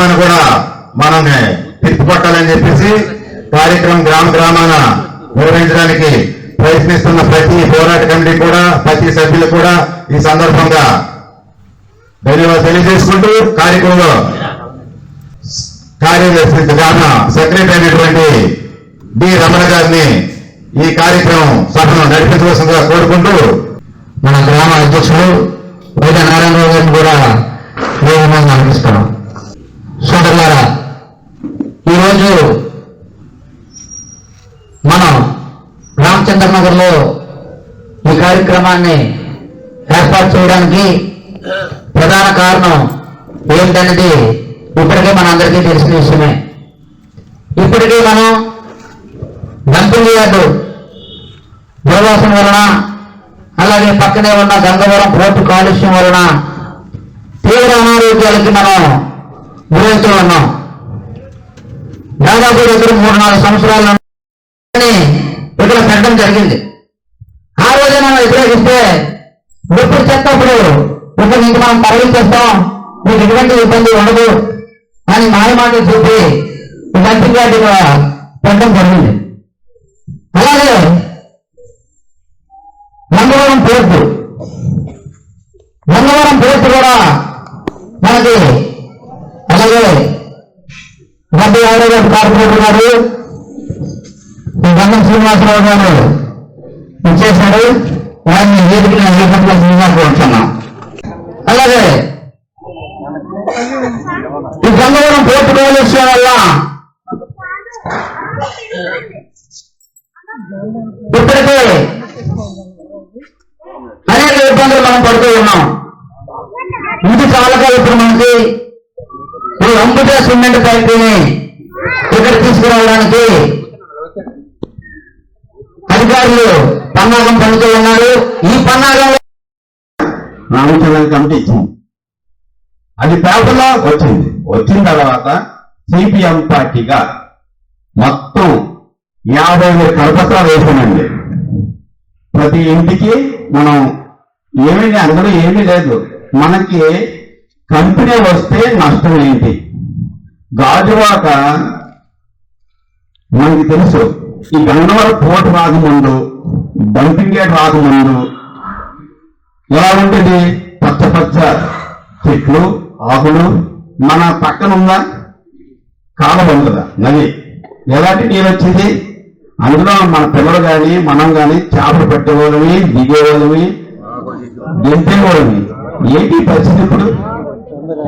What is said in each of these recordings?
కార్యక్రమాన్ని కూడా మనం తిప్పిపట్టాలని చెప్పేసి కార్యక్రమం గ్రామ గ్రామాన నిర్వహించడానికి ప్రయత్నిస్తున్న ప్రతి పోరాట కమిటీ కూడా ప్రతి సభ్యులు కూడా ఈ సందర్భంగా ధన్యవాదాలు తెలియజేసుకుంటూ కార్యక్రమంలో కార్యదర్శి గ్రామ సెక్రటరీ అయినటువంటి డి రమణ గారిని ఈ కార్యక్రమం సభను నడిపించవలసిందిగా కోరుకుంటూ మన గ్రామ అధ్యక్షుడు వైద్య నారాయణరావు గారిని కూడా వేగంగా అనిపిస్తున్నాం సోదరులారా ఈరోజు మనం రామచంద్రనగర్లో ఈ కార్యక్రమాన్ని ఏర్పాటు చేయడానికి ప్రధాన కారణం ఏంటనేది ఇప్పటికే మనందరికీ తెలిసిన విషయమే. ఇప్పటికే మనం డంపింగ్ యార్డు దుర్వాసన వలన అలాగే పక్కనే ఉన్న గంగవరం పోర్టు కాలుష్యం వలన తీవ్ర అనారోగ్యాలకి మనం గురవుతూ ఉన్నాం దాదాపు దగ్గర మూడు నాలుగు సంవత్సరాలు ఇక్కడ పెట్టడం జరిగింది. ఆ రోజే మనం వ్యతిరేకిస్తే ఎప్పుడు చెత్తప్పుడు ఇప్పుడు ఇంక మనం పరిగణిస్తాం మీకు ఎటువంటి ఇబ్బంది ఉండదు అని మాయమాటలు చెప్పి ఈ డంపింగ్ పెట్టడం జరిగింది. అలాగే గంగవరం పోర్టు. గంగవరం పోర్టు కూడా మనకి అలాగే గడ్డ యాదవ్ కార్పొరేటర్ గారు గంగం శ్రీనివాసరావు గారు ఇచ్చేశారు వారిని వేదికని శ్రీనివాసరావు వచ్చాను. అలాగే ఈ గంగవరం పోర్టు కాలుష్యం వల్ల ఇప్పటికే సిమెంట్ ఫ్యాక్టరీని ఇక్కడ తీసుకురావడానికి అధికారులు పన్నాగం పడుతూ ఉన్నారు. ఈ పన్నాగం రామచంద్ర కమిటీ ఇచ్చింది. అది పేపర్లో వచ్చింది. వచ్చిన తర్వాత సిపిఎం పార్టీగా మొత్తం యాభై వేల కరపత్రాలు వేసామండి. ప్రతి ఇంటికి మనం ఏమీ అందులో ఏమీ లేదు. మనకి కంపెనీ వస్తే నష్టం ఏంటి? గాజువాక మనకి తెలుసు. ఈ గంగవరం పోట రాకముందు డంపింగ్ గేట్ రాకముందు ఎలా ఉంటుంది? పచ్చ పచ్చ చెట్లు ఆకులు మన పక్కన ఉందా కాలం ఉంటుందా నది. ఎలాంటి నీరు వచ్చింది? అందులో మన పిల్లలు కానీ మనం కానీ చేపలు పట్టేవాళ్ళమి దిగేవాళ్ళమి గెంతేవాళ్ళమి ఏంటి పరిస్థితి ఇప్పుడు?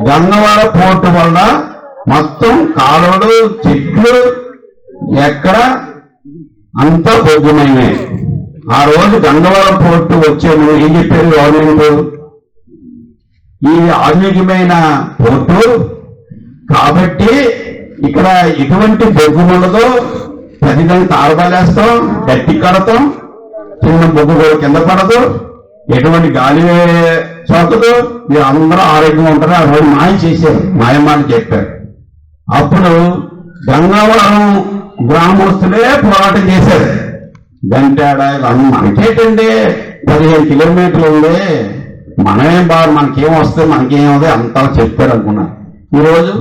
గంగవాడ పోర్టు వల్ల మొత్తం కాలువలు చెట్లు ఎక్కడ? అంతా భోగ్యమైనవి ఆ రోజు గంగవరం పోర్టు వచ్చే ముందు ఏం చెప్పారు గవర్నమెంట్ ఈ ఆధునికమైన పోర్టు కాబట్టి ఇక్కడ ఎటువంటి బొగ్గు ఉండదు. ప్రతిదాన్ని తారబలేస్తాం గట్టి కడతాం చిన్న బొగ్గు కూడా కింద పడదు. ఎటువంటి గాలి సోకదు మీరు అందరూ ఆరోగ్యంగా ఉంటారు. ఆ రోజు మాయ చేశారు. మాయమాని చెప్పారు. అప్పుడు గంగావరం గ్రామస్తులే పోరాటం చేశారు. గంటాడ ఇవన్నీ మనకేటండి? పదిహేను కిలోమీటర్లు ఉంది మనమేం బాగా మనకేం వస్తే మనకేం అంతా చెప్పారు అనుకున్నా. ఈరోజు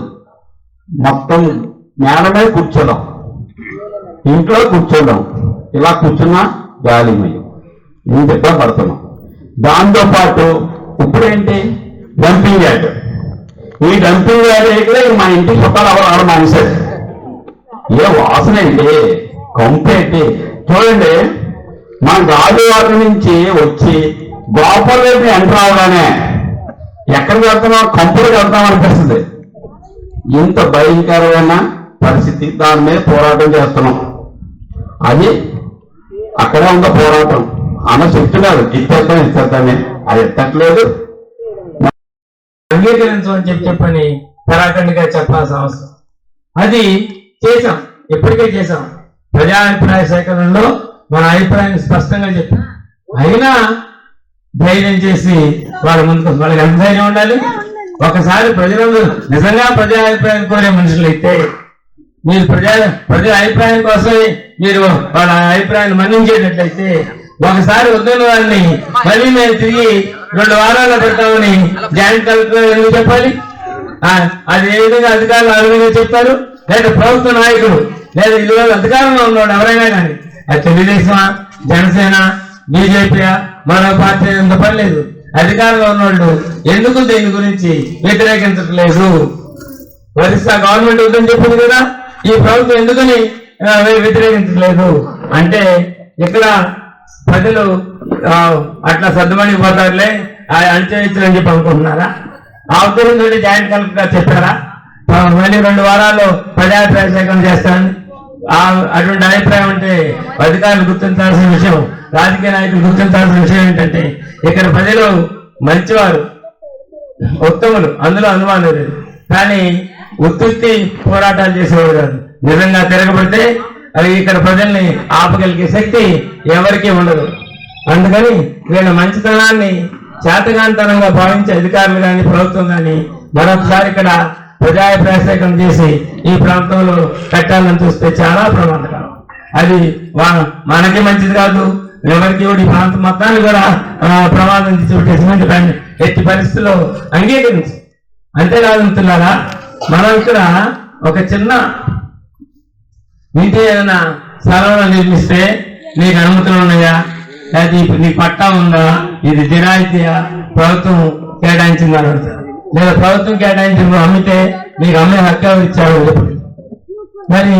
మొత్తం మేడ కూర్చోదాం ఇంట్లో కూర్చోదాం ఇలా కూర్చున్నా గాలిమయం ఇంత పడుతున్నాం. దాంతో పాటు ఇప్పుడేంటి? Dumping yard. ఈ డంపింగ్ యార్డ్ మా ఇంటి చుట్టాలు ఎవరు రావడం మానేశారు ఏ వాసన ఏంటి? కంపేంటి చూడండి మన గాజువాక నుంచి వచ్చి గోపాలరెడ్డి ఎంటర్ అవగానే ఎక్కడికి వెళ్తున్నాం? కంపులకు వెళ్తాం అనిపిస్తుంది. ఇంత భయంకరమైన పరిస్థితి దాని మీద పోరాటం చేస్తున్నాం. అది అక్కడే ఉన్న పోరాటం. అన్న చెప్తున్నారు ఇచ్చేద్దాం ఇచ్చేద్దామే అది ఎత్తట్లేదు. అంగీకరించమని చెప్పి చెప్పని కరాఖండిగా చెప్పాల్సిన అవసరం. అది చేశాం. ఇప్పటికే చేశాం. ప్రజాభిప్రాయ సేకరణలో మన అభిప్రాయాన్ని స్పష్టంగా చెప్పాం. అయినా ధైర్యం చేసి వాళ్ళ ముందుకు వాళ్ళకి ఎంత ధైర్యం ఉండాలి? ఒకసారి ప్రజలందరూ నిజంగా ప్రజాభిప్రాయం కోరే మనుషులైతే మీరు ప్రజా ప్రజల అభిప్రాయం కోసం మీరు వాళ్ళ అభిప్రాయాన్ని మన్నించేటట్లయితే ఒకసారి వద్దని వారిని మళ్ళీ మీరు తిరిగి రెండు వారాల్లో పెడతామని జాయింట్ కలెక్టర్ ఎందుకు చెప్పాలి? ఆ, అది ఏ విధంగా అధికారులు ఆ చెప్తారు చెప్పారు? లేదా ప్రభుత్వ నాయకుడు లేదా ఈ అధికారంలో ఉన్నాడు ఎవరైనా కానీ అది తెలుగుదేశమా జనసేన బీజేపీ మరో పార్టీ ఎంత పని లేదు. అధికారంలో ఉన్నోళ్ళు ఎందుకు దీని గురించి వ్యతిరేకించట్లేదు? ఒరిస్సా గవర్నమెంట్ ఉందని చెప్పింది కదా ఈ ప్రభుత్వం ఎందుకని వ్యతిరేకించట్లేదు? అంటే ఇక్కడ ప్రజలు అట్లా సర్దుమణి పోతారులే. అంచరించని చెప్పి అనుకుంటున్నారా? ఆ నుండి జాయింట్ కలెక్టర్ గారు చెప్పారా? మళ్ళీ రెండు వారాల్లో ప్రజాభిప్రాయ సేకరణ చేస్తాను ఆ అటువంటి అభిప్రాయం అంటే అధికారులు గుర్తించాల్సిన విషయం రాజకీయ నాయకులు గుర్తించాల్సిన విషయం ఏంటంటే ఇక్కడ ప్రజలు మంచివారు ఉత్తములు అందులో అనుమానం లేదు. కానీ ఉత్తుత్తి పోరాటాలు చేసేవాడు కాదు. నిజంగా తిరగబడితే అవి ఇక్కడ ప్రజల్ని ఆపగలిగే శక్తి ఎవరికీ ఉండదు. అందుకని వీళ్ళ మంచితనాన్ని చేతగాంతనంగా భావించే అధికారులు కానీ ప్రభుత్వం కానీ మరొకసారి ఇక్కడ ప్రజాభిప్రాయ సేకరణ చేసి ఈ ప్రాంతంలో పెట్టాలని చూస్తే చాలా ప్రమాదకరం. అది వా- మనకి మంచిది కాదు ఎవరికి కూడా ఈ ప్రాంతం మొత్తాన్ని కూడా ప్రమాదం తీసుకుంటే పని ఎట్టి పరిస్థితుల్లో అంగీకరించు అంతేకాదు మిత్రులారా మనం ఇక్కడ ఒక చిన్న ఇంటి ఏదైనా స్థలంలో నిర్మిస్తే నీకు అనుమతులు ఉన్నాయా? లేదా ఇప్పుడు నీ పట్టా ఉందా? ఇది జిరాయితీయా? ప్రభుత్వం కేటాయించింది అని అడుగుతారు. లేదా ప్రభుత్వం కేటాయించిన అమ్మితే మీకు అమ్మే హక్కు ఇచ్చారు? మరి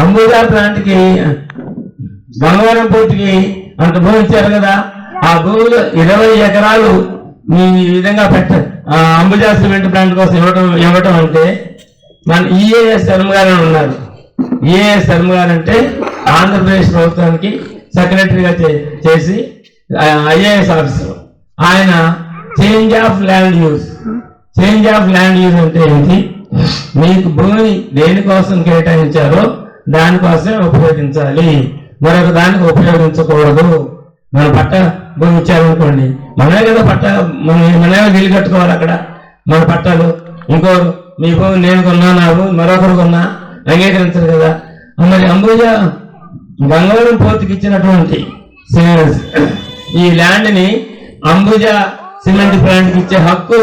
అంబుజా ప్లాంట్కి గంగవరం పోర్టుకి అంత భూమి ఇచ్చారు కదా ఆ భూమిలో ఇరవై ఎకరాలు మీ ఈ విధంగా పెట్ట ఆ అంబుజా సిమెంట్ ప్లాంట్ కోసం ఇవ్వటం ఇవ్వటం అంటే మన ఈఏఎస్ శర్మ గారు ఉన్నారు. ఈఏఎస్ శర్మ గారు అంటే ఆంధ్రప్రదేశ్ ప్రభుత్వానికి సెక్రటరీగా చేసి ఐఏఎస్ ఆఫీసర్ ఆయన change of land use change of land use అంటే ఏంటి? మీకు భూమి దేనికోసం కేటాయించారో దానికోసమే ఉపయోగించాలి. మరొక దానికి ఉపయోగించకూడదు. మన పట్ట భూమి ఇచ్చారనుకోండి. మనమే కదా పట్ట మన మనమే వీలు కట్టుకోవాలి అక్కడ. మన పట్టాలు. ఇంకో మీ భూమి నేను కొన్నా నా భూమి మరొకరు కొన్నా అంగీకరించరు కదా. మరి అంబుజా గంగవరం పోర్టుకి ఇచ్చినటువంటి ఈ ల్యాండ్ని అంబుజ సిమెంట్ ప్లాంట్కి ఇచ్చే హక్కు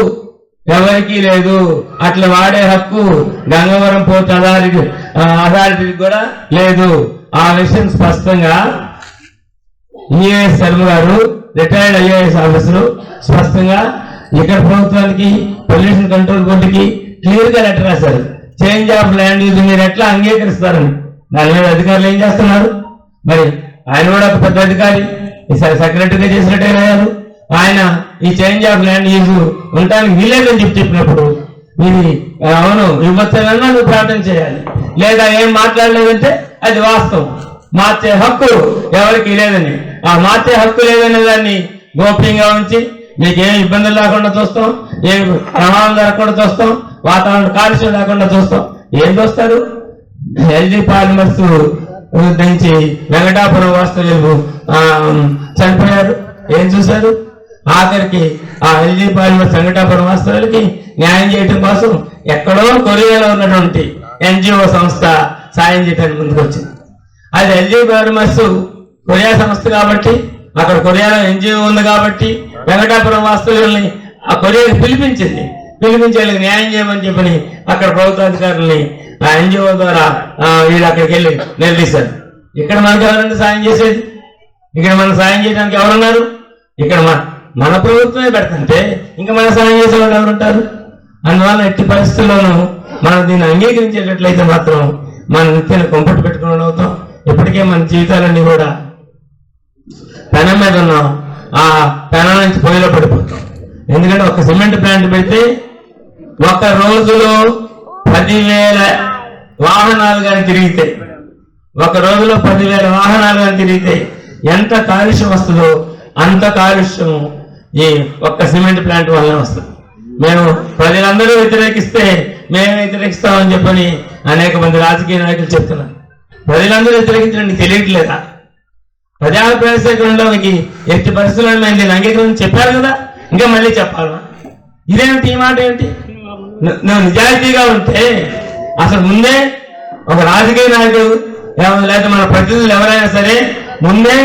ఎవరికీ లేదు. అట్లా వాడే హక్కు గంగవరం పోర్ట్ అథారిటీ అథారిటీకి కూడా లేదు. ఆ విషయం స్పష్టంగా ఈఎస్ శర్మ గారు రిటైర్డ్ ఐఏఎస్ ఆఫీసర్ స్పష్టంగా ఇక్కడ ప్రభుత్వానికి పొల్యూషన్ కంట్రోల్ బోర్డుకి క్లియర్గా లెటర్ రాశారు. చేంజ్ ఆఫ్ ల్యాండ్ యూజ్ మీరు ఎట్లా అంగీకరిస్తారని. దాని మీద అధికారులు ఏం చేస్తున్నారు? మరి ఆయన కూడా ఒక పెద్ద అధికారి. ఈసారి సెక్రటరీగా చేసినట్టే అయ్యారు ఆయన ఈ చేంజ్ ఆఫ్ ల్యాండ్ యూజ్ ఉండటానికి వీలేదని చెప్పి చెప్పినప్పుడు. ఇది అవును ఇవ్వచ్చనన్నా నువ్వు ప్రార్థన చేయాలి. లేదా ఏం మాట్లాడలేదంటే అది వాస్తవం. మార్చే హక్కు ఎవరికి లేదని. ఆ మార్చే హక్కు లేదనే దాన్ని గోప్యంగా ఉంచి మీకేం ఇబ్బందులు లేకుండా చూస్తాం ఏం ప్రమాదం జరగకుండా చూస్తాం వాతావరణ కాలుష్యం లేకుండా చూస్తాం. ఏం చూస్తారు? ఎల్జీ పాలిమర్స్ నుంచి వెంకటాపురం వాస్తవ్యులు ఆ, చనిపోయారు. ఏం చూశారు? ఆఖరికి ఆ ఎల్జీ పాలిమర్ వెంకటాపురం వాస్తవులకి న్యాయం చేయడం కోసం ఎక్కడో కొరియాలో ఉన్నటువంటి ఎన్జిఓ సంస్థ సాయం చేయడానికి ముందుకు వచ్చింది. అది ఎల్జీ పాలిమర్స్ కొరియా సంస్థ కాబట్టి అక్కడ కొరియాలో ఎన్జిఓ ఉంది కాబట్టి వెంకటాపురం వాస్తవ్యుల్ని ఆ కొరియాకి పిలిపించింది. పిలిపించి వాళ్ళకి న్యాయం చేయమని చెప్పని అక్కడ ప్రభుత్వాధికారుల్ని ఆ ఎన్జిఓ ద్వారా వీళ్ళు అక్కడికి వెళ్ళి నిలదీశారు. ఇక్కడ మనకు ఎవరంటే సాయం చేసేది? ఇక్కడ మనం సాయం చేయడానికి ఎవరున్నారు? ఇక్కడ మన మన ప్రభుత్వమే పెడుతుంటే ఇంకా మన సాయం చేసే వాళ్ళు ఎవరుంటారు? అందువల్ల ఎట్టి పరిస్థితుల్లోనూ మనం దీన్ని అంగీకరించేటట్లయితే మాత్రం మన నిత్యాన్ని కొంపట్టు పెట్టుకుని అవుతాం. ఇప్పటికే మన జీవితాలన్నీ కూడా పెనం మీద ఉన్నాం ఆ పెనం నుంచి పొయ్యిలో పడిపోతాం. ఎందుకంటే ఒక సిమెంట్ ప్లాంట్ పెడితే ఒక రోజులో పదివేల వాహనాలు కానీ తిరిగితే ఒక రోజులో పదివేల వాహనాలు కానీ తిరిగితే ఎంత కాలుష్యం వస్తుందో అంత కాలుష్యం ఈ ఒక్క సిమెంట్ ప్లాంట్ వల్ల వస్తుంది. మేము ప్రజలందరూ వ్యతిరేకిస్తే మేము వ్యతిరేకిస్తామని చెప్పని అనేక మంది రాజకీయ నాయకులు చెప్తున్నారు. ప్రజలందరూ వ్యతిరేకించడం నీకు తెలియట్లేదా? ప్రజాభిప్రాయ మీకు ఎట్టి పరిస్థితుల్లో మేము దీన్ని అంగీకరించి చెప్పారు కదా? ఇంకా మళ్ళీ చెప్పాలా? ఇదేమిటి ఈ మాట ఏంటి? నువ్వు నిజాయితీగా ఉంటే అసలు ముందే ఒక రాజకీయ నాయకుడు లేకపోతే మన ప్రతినిధులు ఎవరైనా సరే ముందే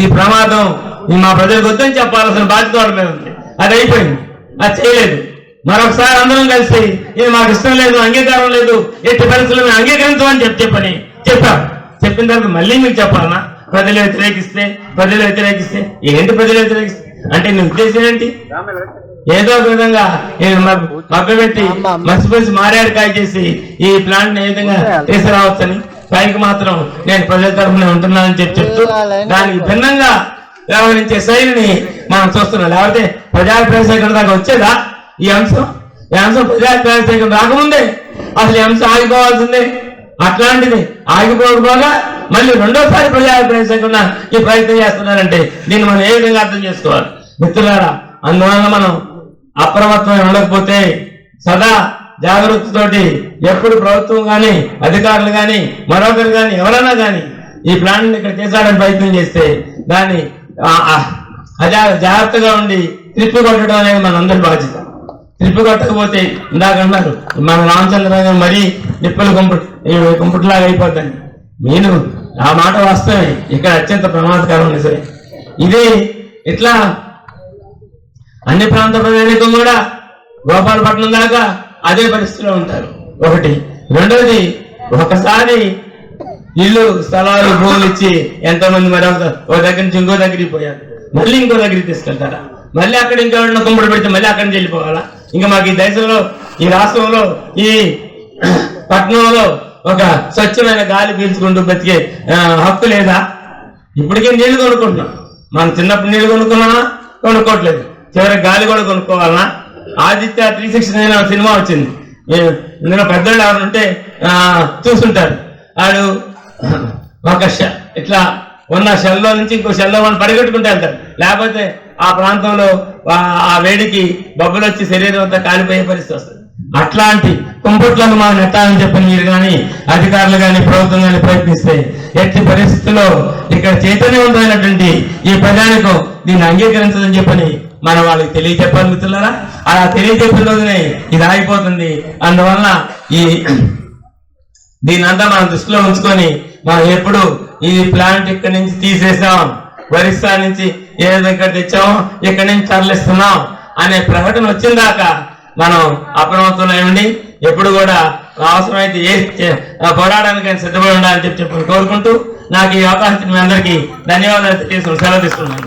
ఈ ప్రమాదం ఈ మా ప్రజలకు వద్దని చెప్పాల్సిన బాధ్యత వాళ్ళ మీద ఉంది. అది అయిపోయింది. అది చేయలేదు. మరొకసారి అందరం కలిసి ఇది మాకు ఇష్టం లేదు అంగీకారం లేదు ఎట్టి పరిస్థితుల్లో మేము అంగీకరించమని చెప్పి చెప్పని చెప్పారు చెప్పిన తర్వాత మళ్ళీ మీకు చెప్పాలనా? ప్రజలు వ్యతిరేకిస్తే ప్రజలు వ్యతిరేకిస్తే ఏంటి ప్రజలు వ్యతిరేకిస్తే? అంటే నీ ఉద్దేశం ఏంటి? ఏదో ఒక విధంగా మభ్యపెట్టి మసిపసి మారేడుకాయ చేసి ఈ ప్లాంట్ ఏ విధంగా తీసుకురావచ్చని పైకి మాత్రం నేను ప్రజల తరఫున ఉంటున్నానని చెప్పి చెప్తూ దానికి భిన్నంగా వ్యవహరించే శైలిని మనం చూస్తున్నాం. లేకపోతే ప్రజాభిప్రాయ సేకరణ దాకా వచ్చేదా ఈ అంశం? ఈ అంశం ప్రజాభిప్రాయ సేకరణ రాకముందే అసలు ఈ అంశం ఆగిపోవాల్సిందే? అట్లాంటిది ఆగిపోకపోగా మళ్ళీ రెండోసారి ప్రజాభిప్రాయ సేకరణ ఈ ప్రయత్నం చేస్తున్నారంటే దీన్ని మనం ఏ విధంగా అర్థం చేసుకోవాలి? మిత్రులారా అందువలన మనం అప్రమత్తం ఉండకపోతే సదా జాగ్రత్తతోటి ఎప్పుడు ప్రభుత్వం కానీ అధికారులు కానీ మరొకరు కానీ ఎవరైనా కానీ ఈ ప్లాన్ ఇక్కడ చేశాడని ప్రయత్నం చేస్తే దాన్ని అజా జాగ్రత్తగా ఉండి త్రిప్పు కొట్టడం అనేది మన అందరి బాధ్యత. త్రిప్పు కొట్టకపోతే ఇందాక అన్నారు మన రామచంద్రరావు గారు మరీ నిప్పుల కుంపుడు కుంపుట్లాగా అయిపోద్దని. నేను ఆ మాట వాస్తవమే ఇక్కడ అత్యంత ప్రమాదకరం సరే. ఇది ఇట్లా అన్ని ప్రాంత ప్రజలకు కూడా గోపాలపట్నం దాకా అదే పరిస్థితిలో ఉంటారు. ఒకటి. రెండవది ఒకసారి ఇల్లు స్థలాలు భూములు ఇచ్చి ఎంతో మంది ఒక దగ్గర నుంచి ఇంకో దగ్గరికి పోయారు. మళ్ళీ ఇంకో దగ్గరికి తీసుకెళ్తారా? మళ్ళీ అక్కడ ఇంకా ఉన్న కుంపడి పెడితే మళ్ళీ అక్కడి నుంచి వెళ్ళిపోవాలా? ఇంకా మాకు ఈ దేశంలో ఈ రాష్ట్రంలో ఈ పట్టణంలో ఒక స్వచ్ఛమైన గాలి పీల్చుకుంటూ బతికే హక్కు లేదా? ఇప్పటికే నీళ్ళు కొనుక్కుంటున్నాం. మనం చిన్నప్పుడు నీళ్ళు కొనుక్కున్నామా? కొనుక్కోవట్లేదు. చివరికి గాలి కూడా కొనుక్కోవాలన్నా Aditya three sixty nine cinema వచ్చింది. ఏ- ఇందులో పెద్దోళ్ళు ఎవరు ఉంటే ఆ, చూసుంటారు వాడు ఒక ఇట్లా ఉన్న షెల్లో నుంచి ఇంకో షెల్లో మనం పరిగెట్టుకుంటూ వెళ్తారు. లేకపోతే ఆ ప్రాంతంలో ఆ- ఆ వేడికి బొబ్బలు వచ్చి శరీరం అంతా కాలిపోయే పరిస్థితి వస్తుంది. అట్లాంటి కుంపట్లను మనం నెట్టాలని చెప్పి మీరు కానీ అధికారులు కానీ ప్రభుత్వం కానీ ప్రయత్నిస్తే ఎట్టి పరిస్థితుల్లో ఇక్కడ చైతన్యవంతమైనటువంటి ఈ ప్రజానికం దీన్ని అంగీకరించదని చెప్పని మనం వాళ్ళకి తెలియజెప్పాలి మిత్రులారా? అలా తెలియజెప్పిన రోజునే ఇది ఆగిపోతుంది. అందువలన ఈ దీని అంతా మనం దృష్టిలో ఉంచుకొని మనం ఎప్పుడు ఈ ప్లాంట్ ఇక్కడి నుంచి తీసేసాం ఒరిస్సా నుంచి ఏ దగ్గర తెచ్చామో ఇక్కడి నుంచి తరలిస్తున్నాం అనే ప్రకటన వచ్చిన దాకా మనం అప్రమత్తంలో ఉండి ఎప్పుడు కూడా అవసరమైతే ఏ చే- పోరాడడానికి సిద్ధపడి ఉండాలని చెప్పి కోరుకుంటూ నాకు ఈ అవకాశం మీ అందరికీ ధన్యవాదాలు తీసుకుని సెలవు తీసుకున్నాను